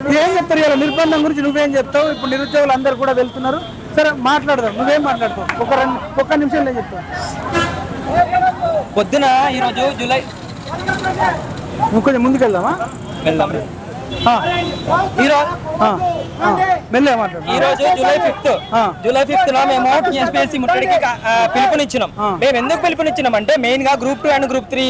ఏం చెప్తారు ఇలా నిర్బంధం గురించి నువ్వేం చెప్తావు? ఇప్పుడు నిరుద్యోగులు అందరు కూడా వెళ్తున్నారు. సరే మాట్లాడదాం. నువ్వేం మాట్లాడతావు? ఒక రెండు ఒక్క నిమిషం నేను చెప్తాను. పొద్దున ఈరోజు జూలై నువ్వు కొంచెం ముందుకెళ్దామా? వెళ్దాం. ఈ రోజు జూలై ఫిఫ్త్. జూలై ఫిఫ్త్లో మేము టీఎస్పీఎస్సీ ముట్టడికి పిలుపునిచ్చినాం. మేము ఎందుకు పిలుపునిచ్చినాం అంటే మెయిన్గా group two and group three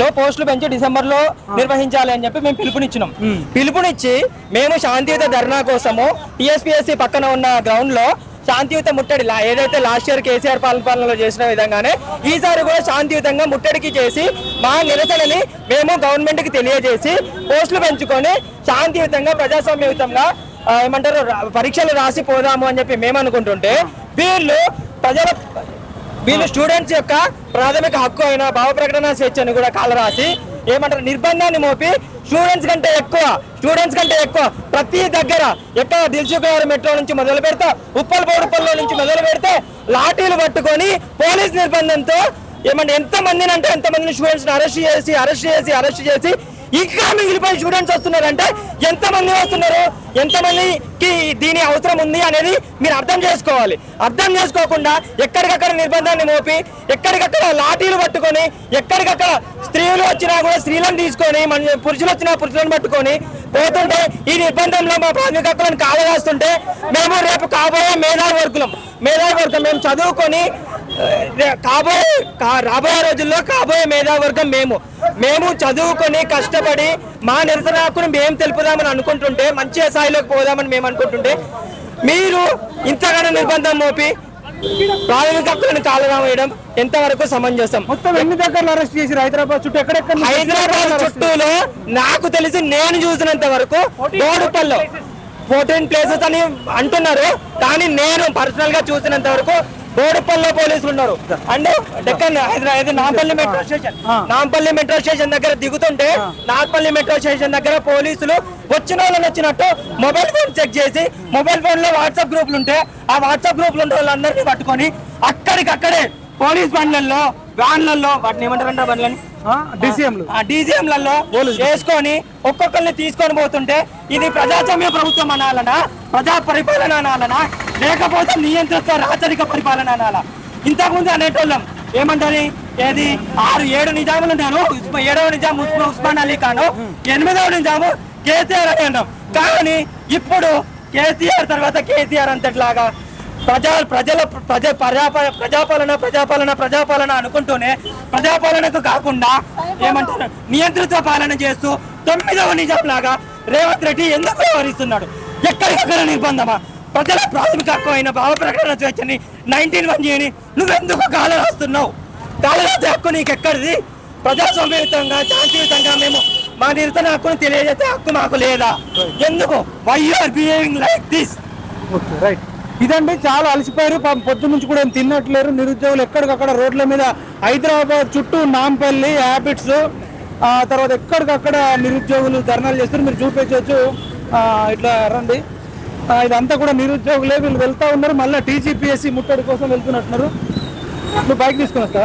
లో పోస్టులు పెంచి డిసెంబర్లో నిర్వహించాలి అని చెప్పి మేము పిలుపునిచ్చినాం. పిలుపునిచ్చి మేము శాంతియుత ధర్నా కోసము టీఎస్పీఎస్సీ పక్కన ఉన్న గ్రౌండ్లో శాంతియుత ముట్టడి లా- ఏదైతే లాస్ట్ ఇయర్ కేసీఆర్ పాలన పాలనలో చేసిన విధంగానే ఈసారి కూడా శాంతియుతంగా ముట్టడికి చేసి మా నిరసనని మేము గవర్నమెంట్కి తెలియజేసి పోస్టులు పెంచుకొని శాంతియుతంగా ప్రజాస్వామ్యయుతంగా ఏమంటారు పరీక్షలు రాసి పోదాము అని చెప్పి మేము అనుకుంటుంటే వీళ్ళు ప్రజల వీళ్ళు స్టూడెంట్స్ యొక్క ప్రాథమిక హక్కు అయిన భావ ప్రకటన స్వేచ్ఛను కూడా కాలరాసి ఏమంటారు నిర్బంధాన్ని మోపి స్టూడెంట్స్ కంటే ఎక్కువ స్టూడెంట్స్ కంటే ఎక్కువ ప్రతి దగ్గర ఎక్కడ నగర్ మెట్రో నుంచి మొదలు పెడతా ఉప్పల్ బోడుపల్లో నుంచి మొదలు పెడితే లాఠీలు పట్టుకొని పోలీస్ నిర్బంధంతో ఏమంటే ఎంత మందిని అంటే ఎంత మందిని స్టూడెంట్స్ అరెస్ట్ చేసి అరెస్ట్ చేసి అరెస్ట్ చేసి ఇంకా మిగిలిపోయి స్టూడెంట్స్ వస్తున్నారంటే ఎంతమంది వస్తున్నారు ఎంతమందికి దీని అవసరం ఉంది అనేది మీరు అర్థం చేసుకోవాలి. అర్థం చేసుకోకుండా ఎక్కడికక్కడ నిర్బంధాన్ని మోపి ఎక్కడికక్కడ లాఠీలు పట్టుకొని ఎక్కడికక్కడ స్త్రీలు వచ్చినా కూడా స్త్రీలను తీసుకొని మన పురుషులు వచ్చినా పురుషులను పట్టుకొని పోతుంటే ఈ నిర్బంధంలో మా ప్రాథమిక హక్కులను కాలగాస్తుంటే మేము రేపు కాబోయే మేధావి వర్గులం. మేధావి వర్గం మేము చదువుకొని కాబోయే రాబోయే రోజుల్లో కాబోయే మేధావర్గం మేము. మేము చదువుకొని కష్టపడి మా నిరసన హక్కును మేము తెలుపుదామని అనుకుంటుంటే మంచి స్థాయిలోకి పోదామని మేము అనుకుంటుంటే మీరు ఇంతగానో నిర్బంధం మోపి ప్రాథమిక హక్కులను కాలరా వేయడం ఎంతవరకు సమంజసం? మొత్తం ఎన్ని దగ్గరలో అరెస్ట్ చేసి హైదరాబాద్ చుట్టూ ఎక్కడెక్కడ హైదరాబాద్ చుట్టూలో నాకు తెలిసి నేను చూసినంత వరకు బోడుపల్లో ఫోర్టీన్ ప్లేసెస్ అని అంటున్నారు. కానీ నేను పర్సనల్గా చూసినంత వరకు బోడుపల్లో పోలీసులు ఉన్నారు. And Deccan Hyderabad Nampally metro station. Nampally metro station దగ్గర దిగుతుంటే నాంపల్లి మెట్రో స్టేషన్ దగ్గర పోలీసులు వచ్చిన వాళ్ళని వచ్చినట్టు మొబైల్ ఫోన్ చెక్ చేసి మొబైల్ ఫోన్లో వాట్సాప్ గ్రూపులు ఉంటే ఆ వాట్సాప్ గ్రూపులు ఉంటే వాళ్ళందరినీ పట్టుకొని అక్కడికక్కడే పోలీస్ బండ్లలో వ్యాన్లలో వాటిని ఏమంటారంట బండ్లని? డిసిఎంలు ఆ డీజీఎంలలో వేసుకొని ఒక్కొక్కరిని తీసుకొని పోతుంటే ఇది ప్రజాస్వామ్య ప్రభుత్వం అనాలనా? ప్రజా పరిపాలన అనాలనా? లేకపోతే నియంత్రిత రాచరిక పరిపాలన అనాలా? ఇంతకుముందు అనేటోళ్ళం ఏమంటారు ఏది? ఆరు ఏడు నిజాములు ఉస్మా- ఏడవ నిజాం ఉస్మా- ఉస్మాన్ అలీ ఖాను ఎనిమిదవ నిజాము కేసీఆర్ అని అంటాం కానీ ఇప్పుడు కేసీఆర్ తర్వాత కేసీఆర్ అంతట్లాగా ప్రజా ప్రజల ప్రజ ప్రజాప ప్రజాపాలన ప్రజాపాలన ప్రజాపాలన అనుకుంటూనే ప్రజాపాలనకు కాకుండా ఏమంటారు నియంత్రిత పాలన చేస్తూ తొమ్మిదవ నిజాం లాగా రేవంత్ రెడ్డి ఎందుకు వ్యవహరిస్తున్నాడు? ఎక్కడికక్కడ నిర్బంధమా? ప్రజల ప్రాథమిక హక్కు అయిన భావ ప్రకటన స్వేచ్ఛని నైన్టీన్ వన్ జీని నువ్వెందుకు గాలి రాస్తున్నావు? గాలి రాసే హక్కు నీకు ఎక్కడిది ప్రజాస్వామ్యయుతంగా శాంతియుతంగా మేము మా నిరసన హక్కును తెలియజేసే హక్కు మాకు లేదా? ఎందుకు? Why are behaving like this okay right ఇదండి చాలా అలసిపోయారు. పాపం పొద్దు నుంచి కూడా తిన్నట్లేరు నిరుద్యోగులు ఎక్కడికక్కడ రోడ్ల మీద హైదరాబాద్ చుట్టూ నాంపల్లి హ్యాబిట్స్ ఆ తర్వాత ఎక్కడికక్కడ నిరుద్యోగులు ధర్నాలు చేస్తారు. మీరు చూపించవచ్చు. ఇట్లా రండి. ఇదంతా కూడా నిరుద్యోగులే వీళ్ళు వెళ్తా ఉన్నారు. మళ్ళీ టీజీపీఎస్సీ ముట్టడి కోసం వెళ్తున్నట్టున్నారు. నువ్వు బైక్ తీసుకొని వస్తావా?